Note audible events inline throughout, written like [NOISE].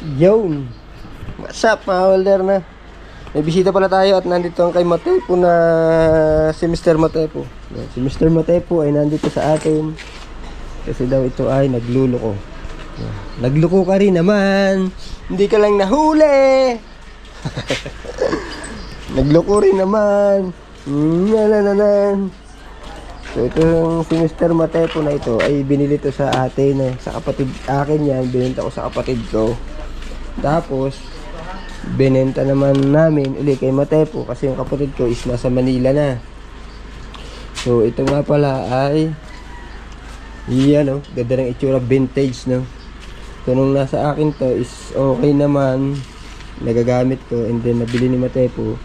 Yun. What's up mga holder na? May bisita pala tayo at nandito ang kay Matepo na si Mr. Matepo. Si Mr. Matepo ay nandito sa atin. Kasi daw ito ay nagluloko. Yan. Nagloko ka rin naman. Hindi ka lang nahuli. [LAUGHS] Nagloko rin naman. Mm, nanananan. So ito yung si Mr. Matepo na ito ay binili to sa atin eh. Sa kapatid akin yan. Binenta ko sa kapatid ko. Tapos binenta naman namin uli kay Matepo kasi yung kapatid ko is nasa Manila na. So ito nga pala ay yan oh, ganda ng itsura vintage no. So nung nasa akin to is okay naman nagagamit ko and then nabili ni Matepo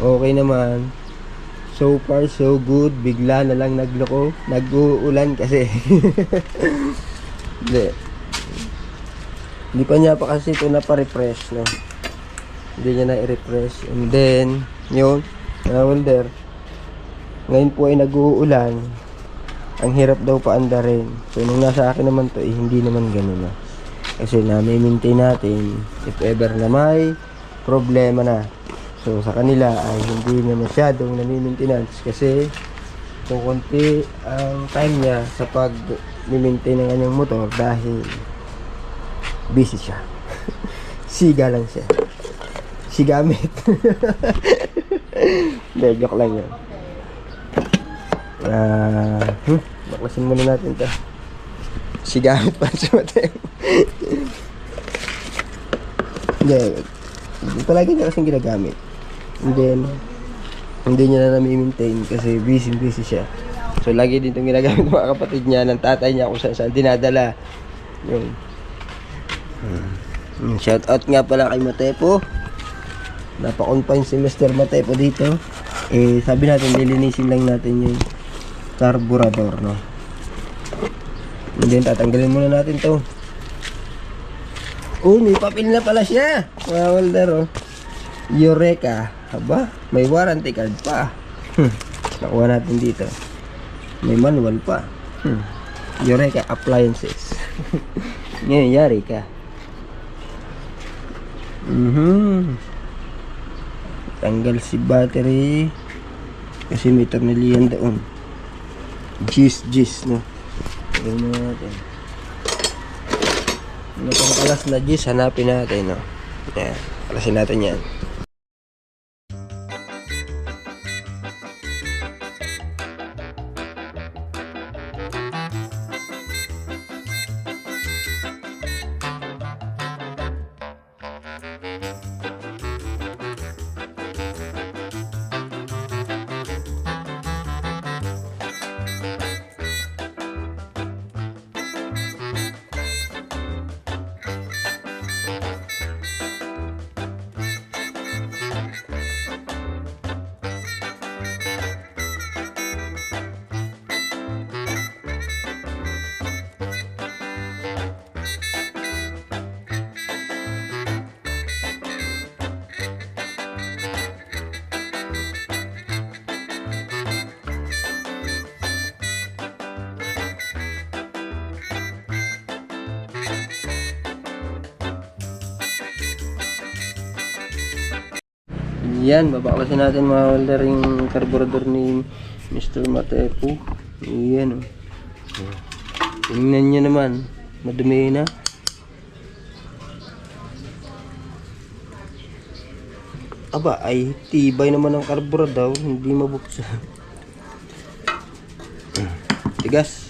okay naman so far so good bigla na lang nagloko nag-uulan kasi [LAUGHS] hindi pa niya pa kasi ito na-refresh no? Hindi niya na i-refresh and then yun mga welder ngayon po ay nag-uulan. Ang hirap daw paandarin so nung nasa akin naman to eh, hindi naman ganun na kasi nami-maintain natin if ever na may problema na. So sa kanila ay hindi na masyadong nami-maintenance kasi kung konti ang time niya sa pag maintain ng kanyang motor dahil busy siya. Siga lang siya. Sigamit. Hindi joke lang yun. Ah hmm, baklasin muna natin to. Sigamit pa sa Mateo. Hindi palagi niya kasing ginagamit. And then hindi niya na nami-maintain kasi busy busy siya. So lagi din itong ginagamit mga kapatid niya ng tatay niya kung saan saan dinadala. Yun. Hmm. Shout out nga pala kay Matepo. Napa-confine si Mr. Matepo dito. Eh, sabi natin, lilinisin lang natin yung carburetor, no? And tatanggalin muna natin to. Oh, may papel na pala siya. Mga holder, oh. Eureka. Haba, may warranty card pa. Hmm. Nakuha natin dito. May manual pa. Hmm. Eureka Appliances. [LAUGHS] Ngayon, yari ka. Mhm. Tanggal si battery. Kasi may tornilyan doon. Gis, gis, no? Tingnan mo natin. Ano pang kalas na gis, hanapin natin, no? Yan. Kalasin natin yan. Yan, babaklasin natin mga holder yung carburetor ni Mr. Matepo. Yan o. Oh. Tingnan nyo naman. Madumi na. Aba, ay tibay naman ang carburetor. Hindi mabuksan. Tigas.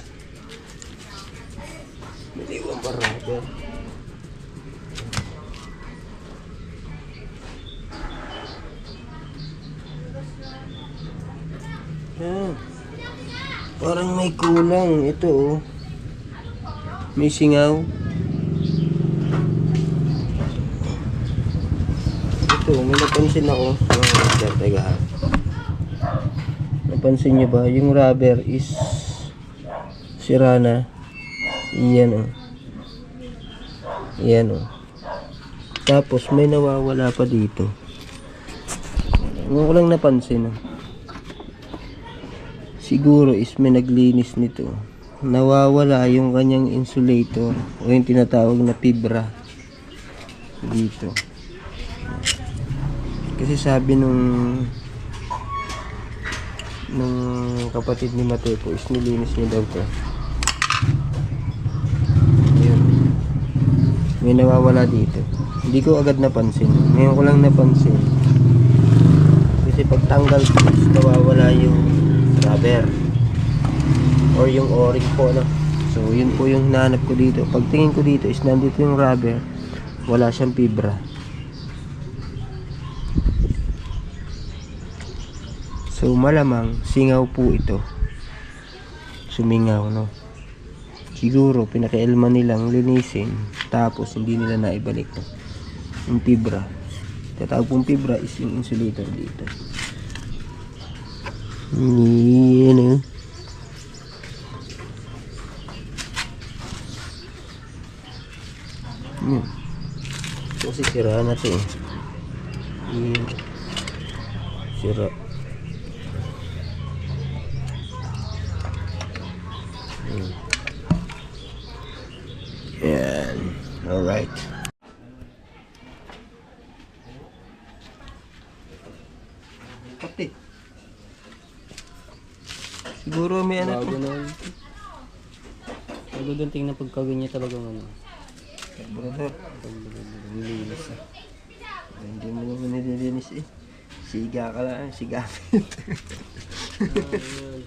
Parang may kulang. Ito oh. May singaw. Ito, may napansin ako. Oh, teka ha. Napansin niyo ba? Yung rubber is sira na. Iyan oh. Iyan oh. Tapos may nawawala pa dito. Ano ko lang napansin oh siguro is may naglinis nito nawawala yung kanyang insulator o yung tinatawag na fibra dito. Kasi sabi nung nung kapatid ni Mateo is nilinis niya daw to. Ayun. May nawawala dito. Hindi ko agad napansin. Ngayon ko lang napansin. Kasi pagtanggal ko nawawala yung rubber. Or yung o-ring po, no? So, yun po yung hinahanap ko dito. Pagtingin ko dito is nandito yung rubber. Wala siyang fibra. So, malamang singaw po ito. Sumingaw, no? Siguro, pinakialman nilang linisin. Tapos, hindi nila naibalik, no? Yung fibra. Tatawag pong fibra is yung insulator dito. Yan, eh. Yan. Kasi sira na to eh. Yan. Sira. Yan. Alright. Pati. Siguro may ano Bago to. na yun. Bago doon tingnan pagkaganyan talaga ano. Brother. Linis ah. Hindi mo naman nililinis eh. Siga ka lang, siga.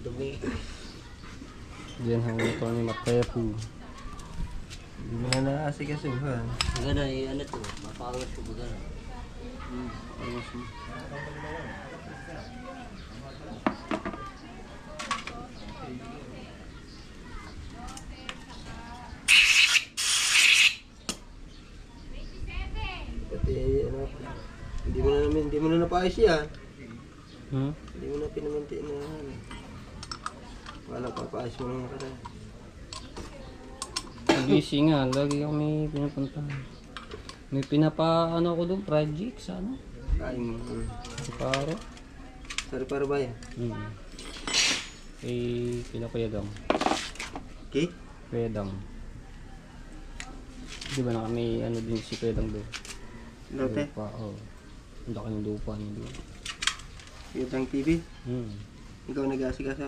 dumi. [LAUGHS] Diyan hanggang ito ni Matepo. Hindi mo na naasikasuhan. Gana eh, ano to? Mapawas ko ba gana? Hmm, pawas mo. Pati ano, hindi mo na namin, hindi mo na napaayos yan. Hmm? Hindi mo na pinamanti na ano. Wala papaayos mo na kada. Pagising nga, lagi ako may pinapuntahan. May pinapa, ano ako doon, project sa ano? Kain mo. Hmm. Sa paro. Sorry para ba yan? Hmm. Eh, kila Kuya Dam. Okay? Kuya Dam. Di ba na kami, ano din si Kuya Dam doon? Lote? Lupa, oo. Ang laki ng lupa niya doon. Yutang TV? Hmm. Ikaw nag-asikasa?